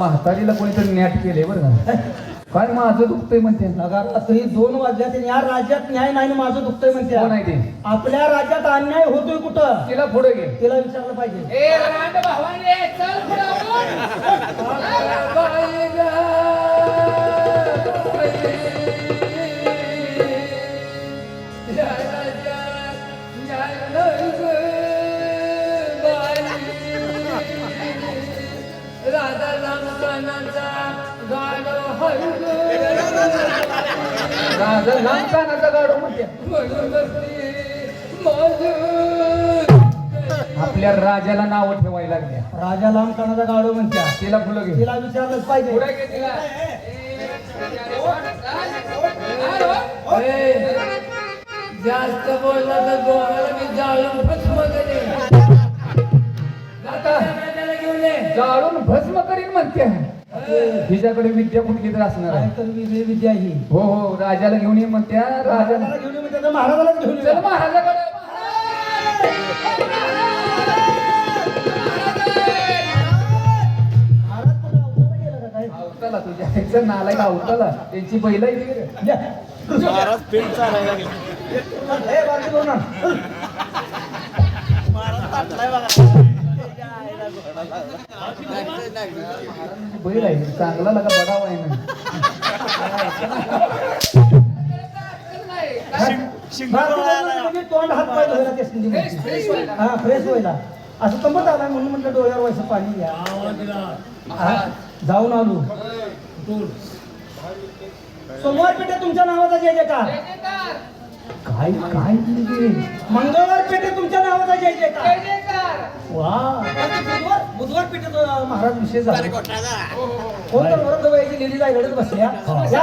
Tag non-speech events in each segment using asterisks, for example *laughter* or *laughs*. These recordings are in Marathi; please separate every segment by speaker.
Speaker 1: म्हातारीला कोणीतरी नॅट केले बरं का काय माझं दुखतंय म्हणते?
Speaker 2: नगर रात्री दोन वाजल्या या राज्यात न्याय नाही आणि माझं दुखतंय
Speaker 1: कोण
Speaker 2: म्हणते
Speaker 1: आहे ते?
Speaker 2: आपल्या राज्यात अन्याय होतोय कुठं?
Speaker 1: तिला पुढे घे.
Speaker 2: तिला विचारलं पाहिजे.
Speaker 3: ए रांड भावाने चल पुढं. बाई
Speaker 1: लांब कानाचा गाडो आपल्या राजाला नाव ठेवायला लागल्या.
Speaker 2: राजा लांब कानाचा गाडो म्हणत्या.
Speaker 1: तिला फुलं घे.
Speaker 2: तिला विचारलंच पाहिजे.
Speaker 1: पुढे घे तिला.
Speaker 3: ए, जास्त बोलला तर दोघाला मी जाळून भस्म करेन
Speaker 1: आता *laughs*
Speaker 3: त्याला घेऊन ये.
Speaker 1: जाळून भस्म करीन म्हणते. हिच्याकडे विद्या कुठली तर असणार आहे
Speaker 2: तर वेगळी विद्या ही
Speaker 1: हो हो राजाला घेऊन ये म्हणत्या राजाला
Speaker 2: राजाला घेऊन ये महाराजालाच घेऊन ये.
Speaker 1: चल महाराजाकडे
Speaker 2: महाराज कुठं अवतारा गेला का काय?
Speaker 1: अवताला तुझ्या ह्याचं नाला का अवताला त्यांची बैल आहे.
Speaker 4: महाराज पेट चालायला. महाराज ताटलाय बघा
Speaker 1: बैल आहे चांगला लगा बडावा आहे
Speaker 2: तोंड हात पाय धुवायला त्या हा फ्रेश व्हायला असं तंबत आला म्हणून म्हटलं डोळ्यावर व्हायचं पाणी घ्या हा, जाऊन आलो सोमवार पेठे तुमच्या नावाचा जय जयकार
Speaker 1: काय काय म्हणजे?
Speaker 2: मंगळवार पेठे तुमच्या नावाचा जय जयकार वा. बुधवार बुधवार पेठेत अं, महाराज विषय झाला. कोण तर वरद वयाची लिहिली जाय लढत बसल्या या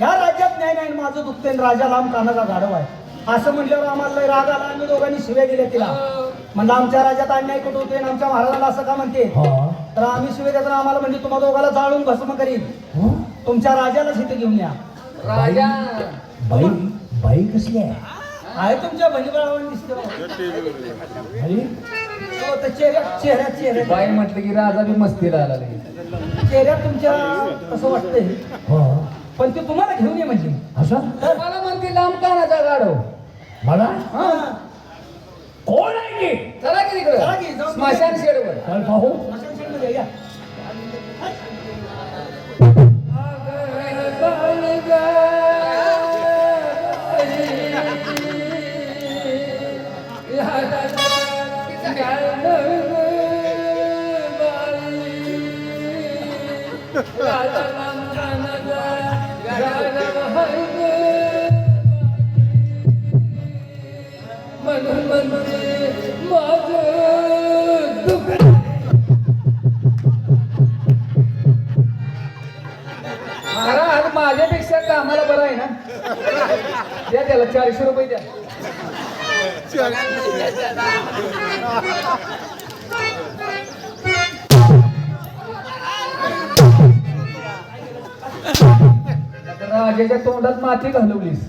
Speaker 2: या राज्यात न्याय नाही माझं दुखते राजा लांब कानाचा गाढव आहे. असं म्हटल्यावर आम्हाला लय राग आला. आम्ही दोघांनी शिव्या दिल्या तिला. म्हणलं आमच्या राज्यात अन्याय कुठं होते आणि आमच्या महाराजाला असं का म्हणते? तर आम्ही शिव्या देताना आम्हाला म्हणजे तुम्हा दोघाला जाळून भस्म करीन. तुमच्या राजालाच इथे घेऊन या.
Speaker 1: राजा.
Speaker 2: बाई. बाई कसली आहे? आहे तुमच्या बहिणीबाळावर दिसतो हो, तर चेहऱ्यात चेहऱ्यात
Speaker 1: बाई म्हटलं की राजा बी मस्तीला आला.
Speaker 2: चेहऱ्यात तुमच्या कसं वाटतंय. पण ते तुम्हाला घेऊन ये म्हणजे.
Speaker 1: असं? मला म्हणते लांब कानाचा गाडो मला?
Speaker 2: हा.
Speaker 1: कोण आहे की चला की तिकडे. स्मशान शेडवर.
Speaker 2: चल पाहू.
Speaker 1: माझ्यापेक्षा कामाला बरं आहे ना? द्या त्याला चारशे रुपये द्या. राजाच्या तोंडात माती घालवलीस.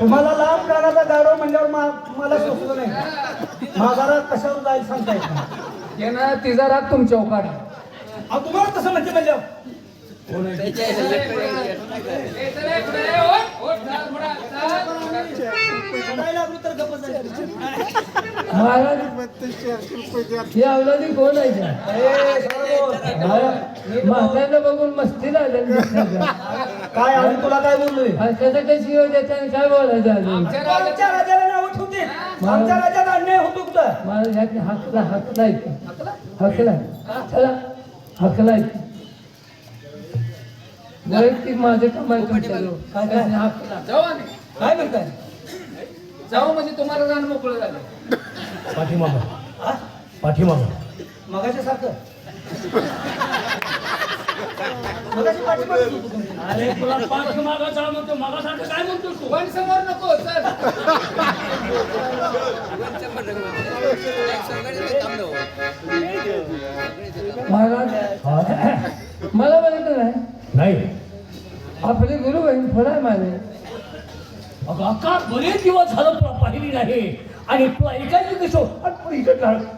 Speaker 2: तुम्हाला लांब कानाचा गाडो म्हणल्यावर मला सोचलं नाही. माझा कशावर जाईल सांगता येत नाही
Speaker 1: तिचा राग तुमच्या
Speaker 2: अहो, तुम्हाला तसं म्हणते म्हणजे
Speaker 3: महाराज ही अवलादी कोण आहे. म्हाताऱ्याला बघून मस्ती लागली
Speaker 2: काय आम्ही तुला काय बोललोय?
Speaker 3: त्याचा कशी होते त्याने काय बोलायचं
Speaker 2: आमच्या राजाला नाव ठेवते. आमच्या राज्यात अन्याय होतो कुठं?
Speaker 3: मला ह्यात हकला हकला हकला. चला हकला वैयक्तिक माझं कमाई
Speaker 2: काय काय?
Speaker 1: जाऊ आम्ही.
Speaker 2: काय म्हणताय
Speaker 1: जाऊ म्हणजे तुम्हाला जाणं मोकळं झालं.
Speaker 2: पाठीमाग. पाठीमाग. मगाच्या सारखं. मगाशी होतो.
Speaker 3: अरे तुला जा म्हणतो. मागासारखं काय म्हणतो तू?
Speaker 1: पण समोर नको चल.
Speaker 3: महाराज
Speaker 2: हा?
Speaker 3: मला बघितलं नाही.
Speaker 5: नाही.
Speaker 3: आपले गुरु बहीण फळा माझे
Speaker 5: अगं अक्का बरेच दिवस झालं तुला पाहिली नाही. आणि तू ऐकायची कसं आणि इथं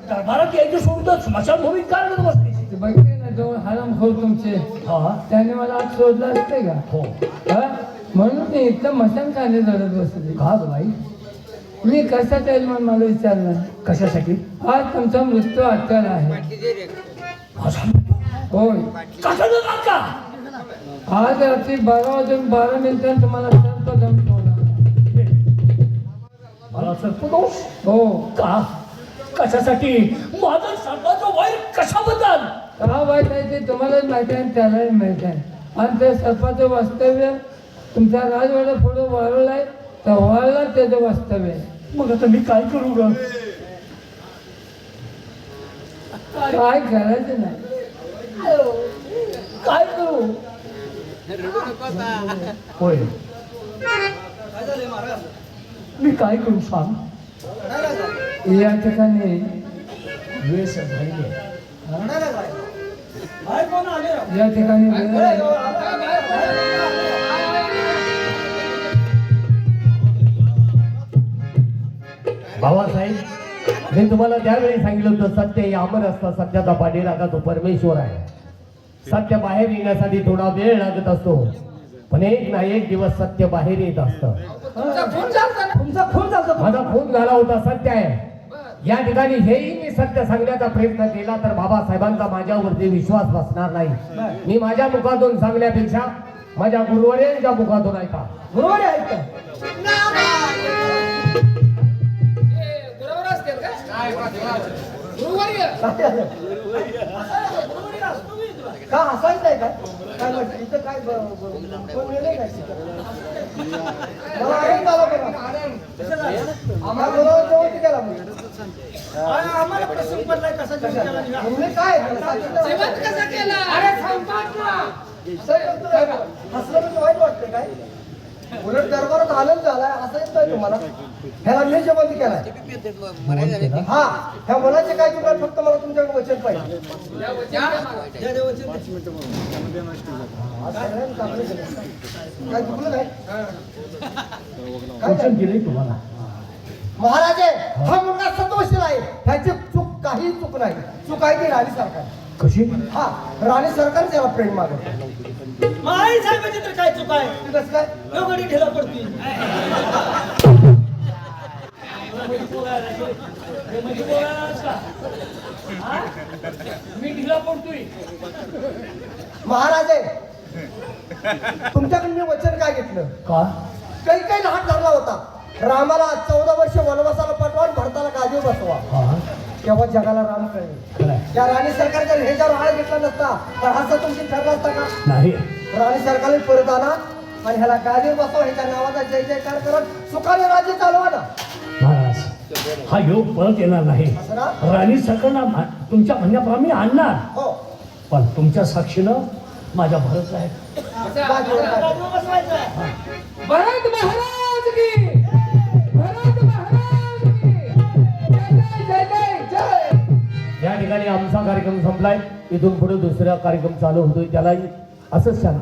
Speaker 5: दरबारात यायचं सोडून स्मशानभूमीत काय करत बसतेस
Speaker 3: ते बघते ना दोन हराम खोर तुमचे.
Speaker 5: हा.
Speaker 3: त्याने मला आज शोधलं असते का?
Speaker 5: हो.
Speaker 3: हा? म्हणून मी इथं मटण खाणे धरत बसले.
Speaker 5: का ग बाई?
Speaker 3: मी कशात येईल म्हणून मला विचारलं?
Speaker 5: कशासाठी?
Speaker 3: आज तुमचा मृत्यू अटळ आहे.
Speaker 5: माझा
Speaker 3: होय.
Speaker 5: कशाचं काका
Speaker 3: आज रात्री बारा वाजून बारा मिनिटांत तुम्हाला सर्प दम ठेवला.
Speaker 5: मला सर्पदोष
Speaker 3: हो.
Speaker 5: का? कशासाठी? माझं सर्वांचं वाईट कशाबद्दल?
Speaker 3: का वाईट आहे ते तुम्हालाच माहिती आहे आणि त्यालाही माहिती आहे. आणि त्या सर्पाचं वास्तव्य तुमच्या राजवाडा पुढे वाळवलं आहे तर वाळला त्याचं वास्तव्य
Speaker 5: मग आता मी काय करू ग?
Speaker 3: काय करायचं नाही.
Speaker 5: काय करू? होय. मी काय करू सांग?
Speaker 3: या ठिकाणी
Speaker 5: वेस झाली
Speaker 3: या ठिकाणी
Speaker 6: बाबासाहेब मी तुम्हाला त्यावेळी सांगितलं होतं सत्य हे अमर असतं सत्याचा पाठीराखा तो परमेश्वर आहे. सत्य बाहेर येण्यासाठी थोडा वेळ लागत असतो. पण एक ना एक दिवस सत्य बाहेर येत असतं.
Speaker 4: तुमचा खून
Speaker 6: माझा खून झाला होता सत्य आहे. या ठिकाणी हेही मी सत्य सांगण्याचा प्रयत्न केला तर बाबासाहेबांचा माझ्यावरती विश्वास बसणार नाही. मी माझ्या मुखातून सांगण्यापेक्षा माझ्या गुरुवरेंच्या मुखातून ऐका.
Speaker 4: काय झालं? का हसायचं आहे काय काय म्हटलं इथं काय कोण गेलंय काय मला आनंद बघा. आम्हाला बोलावं तेव्हा ते गेला मग.
Speaker 2: आम्हाला प्रसंग पडलाय कसा
Speaker 4: म्हणजे काय हसलं म्हणजे वाईट वाटतं काय? उलट दरबारात आनंद झालाय असं येत नाही तुम्हाला. ह्याला मी जेवण केलाय. हा ह्या मुलाचे काय चुकलं फक्त मला तुमच्याकडे वचन पाहिजे. काय चुकलं काय काय?
Speaker 5: केलंय तुम्हाला.
Speaker 4: महाराज हा मुलगा सत्वशील आहे. ह्याची चूक काही चूक नाही. चूक आहे ती राणी सरकार.
Speaker 5: कशी?
Speaker 4: हा राणी सरकार त्याला प्रेम मागत
Speaker 2: माई साहेबाची तर काय चुक आहे?
Speaker 4: ती कसं काय?
Speaker 2: लोकांनी ढिला पडती. *laughs*
Speaker 5: मी ढिला पडतोय
Speaker 4: महाराज आहे. तुमच्याकडे मी वचन काय घेतलं?
Speaker 5: का?
Speaker 4: काही काही लहान धरला होता. रामाला चौदा वर्ष वनवासाला पाठवा भरताला गादीवर बसवा. तेव्हा जगाला राम कळले. त्या राणी सरकारच्या ह्याच्यावर हाळ घेतला नसता तर हा तुमची ठरला असता का?
Speaker 5: नाही.
Speaker 4: राणी सरकारने परत आणा आणि ह्याला गादीवर बसवा ह्याच्या नावाचा जय जयकार करत सुखाने राज्य चालवा ना.
Speaker 5: हा योग परत येणार नाही. राणी मा- तुमच्या म्हणण्याप्रमाणे आणणार.
Speaker 4: हो.
Speaker 5: पण तुमच्या साक्षीनं माझ्या भरत आहे.
Speaker 4: गादीवर काय?
Speaker 3: भरत महाराज की. भरत महाराज की. जय जय जय जय.
Speaker 6: या ठिकाणी आमचा कार्यक्रम संपलाय. इथून पुढे दुसरा कार्यक्रम चालू होतोय त्यालाही असंच शांती